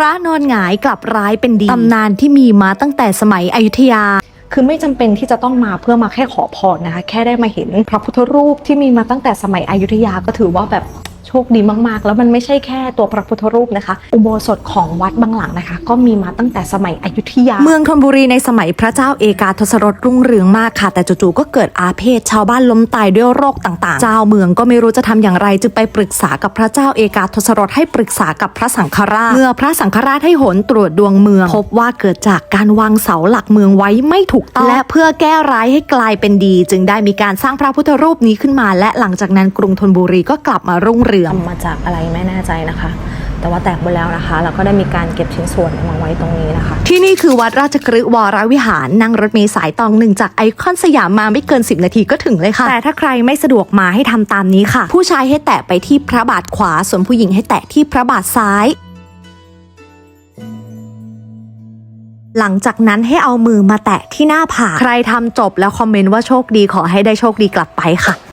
พระนอนหงายกลับร้ายเป็นดีตำนานที่มีมาตั้งแต่สมัยอยุธยาคือไม่จำเป็นที่จะต้องมาเพื่อมาแค่ขอพรนะคะ แค่ได้มาเห็นพระพุทธรูปที่มีมาตั้งแต่สมัยอยุธยาก็ถือว่าแบบ โชคดีมากๆ แล้วมันไม่ใช่แค่ตัวพระพุทธรูปนะคะ อุโบสถของวัดบางหลังนะคะ ก็มีมาตั้งแต่สมัยอยุธยา เมืองธนบุรีในสมัยพระเจ้าเอกาทศรถรุ่งเรืองมากค่ะ แต่จู่ๆก็เกิดอาเพศชาวบ้านล้มตายด้วยโรคต่างๆ เจ้าเมืองก็ไม่รู้จะทำอย่างไร จึงไปปรึกษากับพระเจ้าเอกาทศรถให้ปรึกษากับพระสังฆราช เมื่อพระสังฆราชให้หนตรวจดวงเมือง พบว่าเกิดจากการวางเสาหลักเมืองไว้ไม่ถูกต้องและเพื่อแก้ร้ายให้กลายเป็นดี จึงได้มีการสร้างพระพุทธรูปนี้ขึ้นมา และหลังจากนั้นกรุงธนบุรีก็กลับมารุ่งเรืองทำมาจากอะไรไม่แน่ใจนะคะ แต่ว่าแตกหมดแล้วนะคะ แล้วก็ได้มีการเก็บชิ้นส่วนมาไว้ตรงนี้นะคะ ที่นี่คือวัดราชกฤห์วรวิหาร นั่งรถเมล์สายตองหนึ่งจากไอคอนสยามมาไม่เกิน 10 นาทีก็ถึงเลยค่ะ แต่ถ้าใครไม่สะดวกมาให้ทำตามนี้ค่ะ ผู้ชายให้แตะไปที่พระบาทขวา ส่วนผู้หญิงให้แตะที่พระบาทซ้ายหลังจากนั้นให้เอามือมาแตะที่หน้าผาก ใครทำจบแล้วคอมเมนต์ว่าโชคดีขอให้ได้โชคดีกลับไปค่ะ